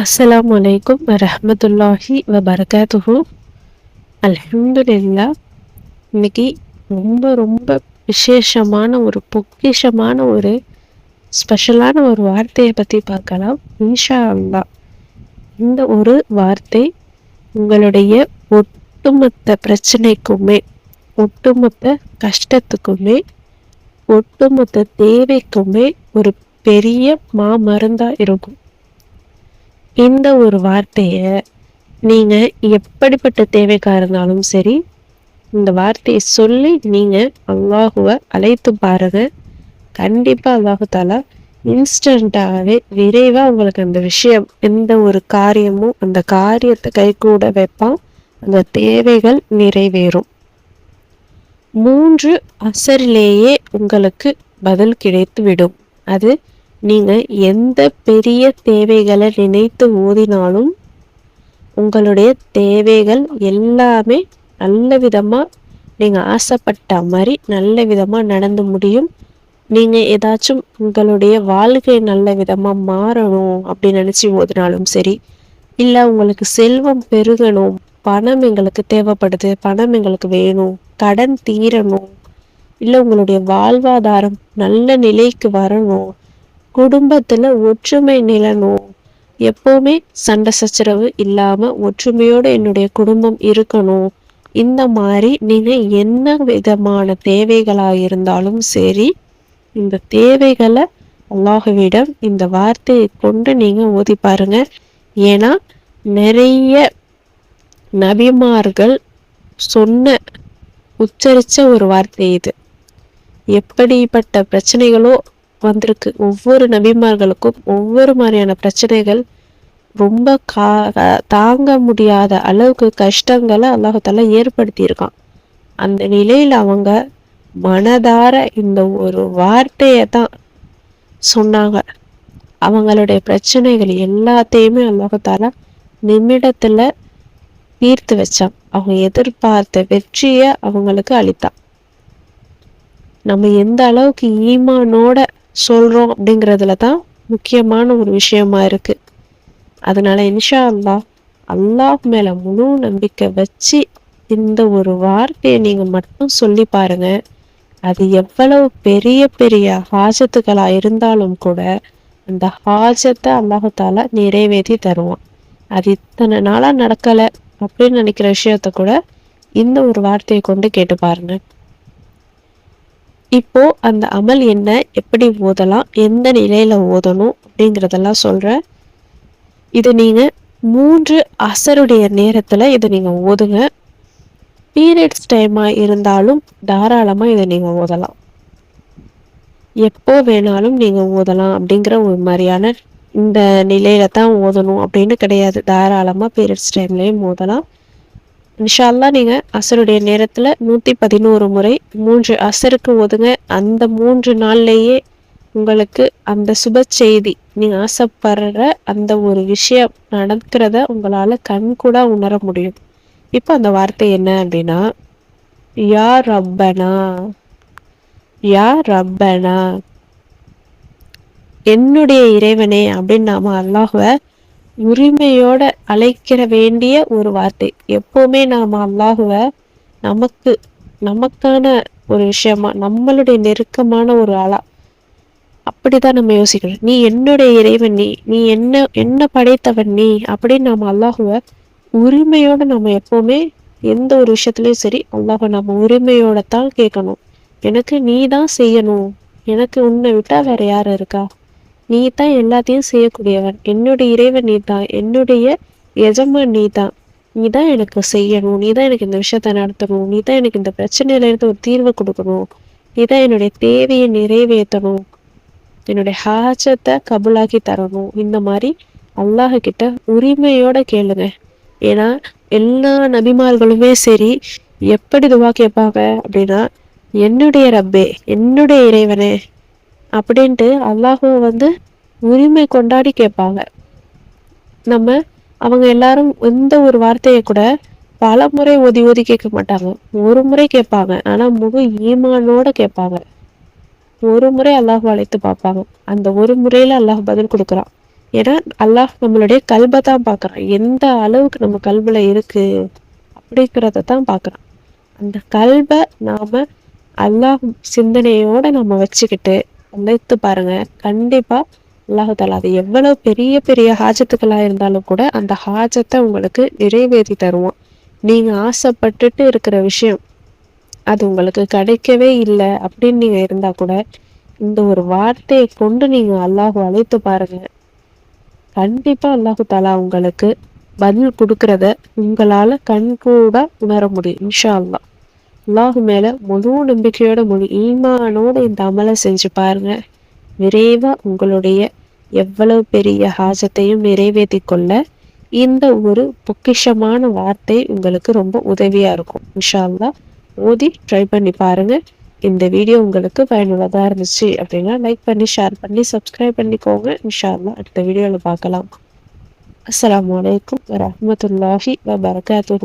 அஸ்ஸலாமு அலைக்கும் வரஹமத்துல்லாஹி வபரகாத்துஹு அல்ஹம்துலில்லா இன்னைக்கு ரொம்ப ரொம்ப விசேஷமான ஒரு பொக்கிஷமான ஒரு ஸ்பெஷலான ஒரு வார்த்தையை பற்றி பார்க்கலாம். இன்ஷா அல்லா இந்த ஒரு வார்த்தை உங்களுடைய ஒட்டுமொத்த பிரச்சனைக்குமே ஒட்டுமொத்த கஷ்டத்துக்குமே ஒட்டுமொத்த தேவைக்குமே ஒரு பெரிய மாமருந்தாக இருக்கும். இந்த ஒரு வார்த்தையை நீங்கள் எப்படிப்பட்ட தேவைக்காக இருந்தாலும் சரி இந்த வார்த்தையை சொல்லி நீங்கள் அல்லாஹுவை அழைத்து பாருங்க. கண்டிப்பாக அல்லாஹு தாலா இன்ஸ்டண்ட்டாகவே விரைவாக உங்களுக்கு அந்த விஷயம் எந்த ஒரு காரியமும் அந்த காரியத்தை கைகூட வைப்பான். அந்த தேவைகள் நிறைவேறும். மூன்று அசரிலேயே உங்களுக்கு பதில் கிடைத்து விடும் அது நீங்கள் எந்த பெரிய தேவைகளை நினைத்து ஓதினாலும் உங்களுடைய தேவைகள் எல்லாமே நல்ல விதமாக நீங்கள் ஆசைப்பட்ட மாதிரி நல்ல விதமாக நடந்து முடியும். நீங்கள் ஏதாச்சும் உங்களுடைய வாழ்க்கை நல்ல விதமாக மாறணும் அப்படின்னு நினச்சி ஓதினாலும் சரி இல்லை உங்களுக்கு செல்வம் பெருகணும் பணம் எங்களுக்கு தேவைப்படுது பணம் எங்களுக்கு வேணும் கடன் தீரணும் இல்லை உங்களுடைய வாழ்வாதாரம் நல்ல நிலைக்கு வரணும் குடும்பத்தில் ஒற்றுமை நிலணும் எப்போவுமே சண்டை சச்சரவு இல்லாமல் ஒற்றுமையோடு என்னுடைய குடும்பம் இருக்கணும். இந்த மாதிரி நீங்கள் என்ன விதமான தேவைகளாக இருந்தாலும் சரி இந்த தேவைகளை அல்லாஹுவிடம் இந்த வார்த்தையை கொண்டு நீங்கள் ஓதி பாருங்க. ஏன்னா நிறைய நபிமார்கள் சொன்ன உச்சரித்த ஒரு வார்த்தை இது. எப்படிப்பட்ட பிரச்சனைகளோ வந்திருக்கு. ஒவ்வொரு நபிமார்களுக்கும் ஒவ்வொரு மாதிரியான பிரச்சனைகள் ரொம்ப கா தாங்க முடியாத அளவுக்கு கஷ்டங்களை அல்லாஹால ஏற்படுத்தியிருக்கான். அந்த நிலையில் அவங்க மனதார இந்த ஒரு வார்த்தையை தான் சொன்னாங்க. அவங்களுடைய பிரச்சனைகள் எல்லாத்தையுமே அல்லாஹால நிமிடத்துல தீர்த்து வச்சான். அவங்க எதிர்பார்த்த வெற்றியை அவங்களுக்கு அளித்தான். நம்ம எந்த அளவுக்கு ஈமானோட சொல்கிறோம் அப்படிங்கிறதுல தான் முக்கியமான ஒரு விஷயமா இருக்குது அதனால இன்ஷா அல்லா அல்லாஹ் மேலே முழு நம்பிக்கை வச்சு இந்த ஒரு வார்த்தையை நீங்கள் மட்டும் சொல்லி பாருங்க. அது எவ்வளவு பெரிய பெரிய ஹாஜத்துக்களாக இருந்தாலும் கூட அந்த ஹாஜத்தை அல்லாஹால நிறைவேற்றி தருவான். அது இத்தனை நாளாக நடக்கலை அப்படின்னு நினைக்கிற விஷயத்த கூட இந்த ஒரு வார்த்தையை கொண்டு கேட்டு பாருங்க. இப்போ அந்த அமல் என்ன எப்படி ஓதலாம் எந்த நிலையில ஓதணும் அப்படிங்கிறதெல்லாம் சொல்கிறேன் இதை நீங்க மூன்று அசருடைய நேரத்துல இதை நீங்க ஓதுங்க. பீரியட்ஸ் டைமா இருந்தாலும் தாராளமா இதை நீங்க ஓதலாம். எப்போ வேணாலும் நீங்க ஓதலாம் அப்படிங்கிற ஒரு மாதிரியான இந்த நிலையில தான் ஓதணும் அப்படின்னு கிடையாது. தாராளமா பீரியட்ஸ் டைம்லயும் ஓதலாம். இன்ஷால்லா நீங்கள் அசருடைய நேரத்தில் நூற்றி பதினோரு முறை மூன்று அசருக்கு ஒதுங்க அந்த மூன்று நாள்லேயே உங்களுக்கு அந்த சுப செய்தி நீங்கள் ஆசைப்படுற அந்த ஒரு விஷயம் நடக்கிறத உங்களால் கண் கூட உணர முடியும். இப்போ அந்த வார்த்தை என்ன அப்படின்னா யா ரப்பனா யா ரப்பனா என்னுடைய இறைவனே அப்படின்னு நாம அல்லாஹுவை உரிமையோட அழைக்கிற வேண்டிய ஒரு வார்த்தை. எப்போவுமே நாம் அல்லாஹுவ நமக்கு நமக்கான ஒரு விஷயமா நம்மளுடைய நெருக்கமான ஒரு ஆளா? அப்படிதான் நம்ம யோசிக்கணும். நீ என்னுடைய இறைவன் நீ நீ என்ன என்ன படைத்தவன் நீ அப்படின்னு நாம் அல்லாஹுவ உரிமையோட நம்ம எப்பவுமே எந்த ஒரு விஷயத்துலயும் சரி அல்லாஹ நம்ம உரிமையோட தான் கேட்கணும். எனக்கு நீ தான் செய்யணும். எனக்கு உன்னை விட்டா வேற யாரு இருக்கா? நீ தான் எல்லாத்தையும் செய்யக்கூடியவன். என்னுடைய இறைவன் நீ தான் என்னுடைய எஜமான் நீ தான் நீ தான் எனக்கு செய்யணும். நீ தான் எனக்கு இந்த விஷயத்த நடத்தணும். நீ தான் எனக்கு இந்த பிரச்சனையில இருந்து ஒரு தீர்வு கொடுக்கணும். நீ தான் என்னுடைய தேவையை நிறைவேற்றணும். என்னுடைய ஹாஜத்தை கபுலாக்கி தரணும். இந்த மாதிரி அல்லாஹ் கிட்ட உரிமையோட கேளுங்க. ஏன்னா எல்லா நபிமார்களுமே சரி எப்படி துவா கேட்பாங்க அப்படின்னா என்னுடைய ரப்பே என்னுடைய இறைவனே அப்படின்ட்டு அல்லாஹுவை வந்து உரிமை கொண்டாடி கேட்பாங்க. நம்ம அவங்க எல்லாரும் எந்த ஒரு வார்த்தையை கூட பல முறை ஒதி ஒதி கேட்க மாட்டாங்க. ஒரு முறை கேட்பாங்க. ஆனா முழு ஈமானோட கேட்பாங்க. ஒரு முறை அல்லாஹ் அழைத்து பார்ப்பாங்க. அந்த ஒரு முறையில அல்லாஹ் பதில் கொடுக்குறான். ஏன்னா அல்லாஹ் நம்மளுடைய கல்வை தான் பார்க்குறான். எந்த அளவுக்கு நம்ம கல்வில இருக்கு அப்படிங்கிறத தான் பார்க்குறான். அந்த கல்வை நாம அல்லாஹ் சிந்தனையோட நம்ம வச்சுக்கிட்டு நினைத்து பாருங்க. கண்டிப்பா அல்லாஹால அது எவ்வளவு பெரிய பெரிய ஹாஜத்துக்களா இருந்தாலும் கூட அந்த ஹாஜத்தை உங்களுக்கு நிறைவேற்றி தருவோம் நீங்க ஆசைப்பட்டுட்டு இருக்கிற விஷயம் அது உங்களுக்கு கிடைக்கவே இல்லை அப்படின்னு நீங்க இருந்தா கூட இந்த ஒரு வார்த்தையை கொண்டு நீங்க அல்லாஹு அழைத்து பாருங்க. கண்டிப்பா அல்லாஹு தாலா உங்களுக்கு பதில் கொடுக்கறத உங்களால கண்கூட உணர முடியும் இன்ஷா அல்லா அல்லாஹு மேல முழு நம்பிக்கையோட முழு ஈமானோட இந்த அமலை செஞ்சு பாருங்க. விரைவா உங்களுடைய எவ்வளவு பெரிய ஹாஜத்தையும் நிறைவேற்றி கொள்ள இந்த ஒரு பொக்கிஷமான வார்த்தை உங்களுக்கு ரொம்ப உதவியா இருக்கும். இன்ஷால்லா ஓதி ட்ரை பண்ணி பாருங்க. இந்த வீடியோ உங்களுக்கு பயனுள்ளதாக இருந்துச்சு அப்படின்னா லைக் பண்ணி ஷேர் பண்ணி சப்ஸ்கிரைப் பண்ணிக்கோங்க. இன்ஷால்லா அடுத்த வீடியோவில் பார்க்கலாம். அஸ்லாம் வலைக்கம் வரமத்துல்லாஹி வபரகாத்து